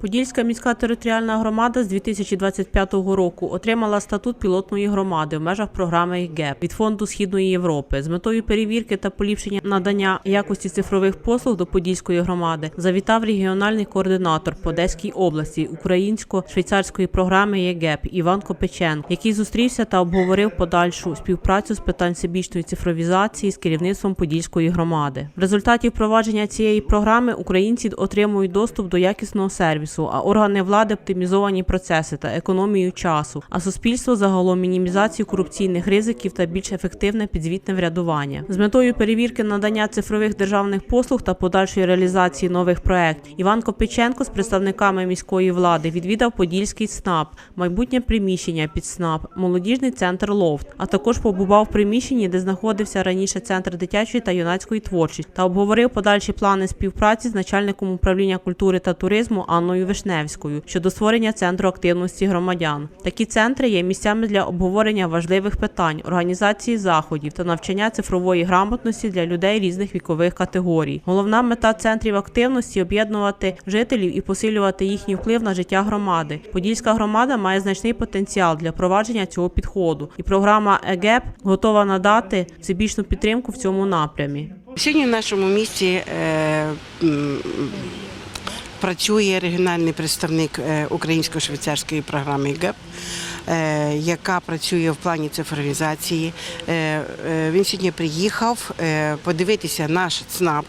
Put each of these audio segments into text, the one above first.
Подільська міська територіальна громада з 2025 року отримала статут пілотної громади в межах програми ГЕП від фонду Східної Європи з метою перевірки та поліпшення надання якості цифрових послуг до Подільської громади. Завітав регіональний координатор по Одеській області українсько-швейцарської програми ЄГЕП Іван Копиченко, який зустрівся та обговорив подальшу співпрацю з питань всебічної цифровізації з керівництвом Подільської громади. В результаті впровадження цієї програми українці отримують доступ до якісного сервісу, а органи влади оптимізовані процеси та економію часу, а суспільство загалом мінімізацію корупційних ризиків та більш ефективне підзвітне врядування. З метою перевірки надання цифрових державних послуг та подальшої реалізації нових проєктів Іван Копиченко з представниками міської влади відвідав Подільський ЦНАП, майбутнє приміщення під ЦНАП, молодіжний центр Лофт, а також побував в приміщенні, де знаходився раніше центр дитячої та юнацької творчості, та обговорив подальші плани співпраці з начальником управління культури та туризму Анною Вишневською щодо створення центру активності громадян. Такі центри є місцями для обговорення важливих питань, організації заходів та навчання цифрової грамотності для людей різних вікових категорій. Головна мета центрів активності об'єднувати жителів і посилювати їхній вплив на життя громади. Подільська громада має значний потенціал для провадження цього підходу, і програма ЕГЕП готова надати всебічну підтримку в цьому напрямі. Сьогодні в нашому місті е, працює регіональний представник е, українсько-швейцарської програми ГЕП, яка працює в плані цифровізації. Е, е, Він сьогодні приїхав е, подивитися наш ЦНАП,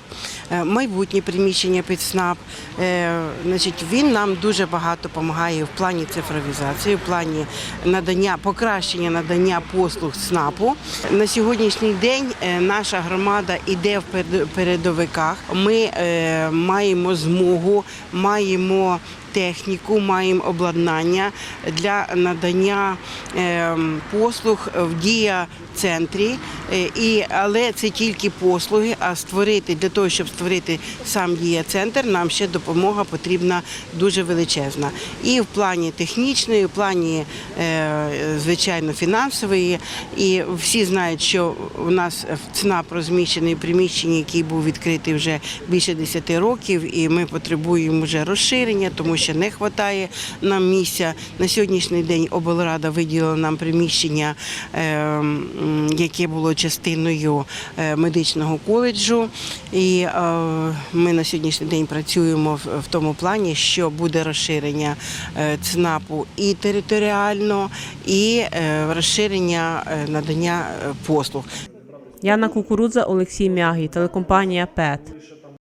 е, майбутнє приміщення під ЦНАП. Е, Значить, він нам дуже багато допомагає в плані цифровізації, в плані надання покращення надання послуг ЦНАПу. На сьогоднішній день е, наша громада іде в перед- передовиках. Ми е, маємо змогу, маємо техніку, маємо обладнання для надання е, послуг в дія центрі, Е, і але це тільки послуги. А створити для того, щоб створити сам дія центр, нам ще допомога потрібна дуже величезна. І в плані технічної, в плані е, звичайно фінансової. І всі знають, що у нас ЦНАП розміщений в приміщенні, який був відкритий вже більше 10 років, і ми потребуємо вже розширення, тому що не вистачає нам місця. На сьогоднішній день облрада виділила нам приміщення, е, яке було частиною е, медичного коледжу. І е, ми на сьогоднішній день працюємо в, тому плані, що буде розширення е, ЦНАПу і територіально, і розширення надання послуг. Яна Кукурудза, Олексій Мягій, телекомпанія ПЕТ.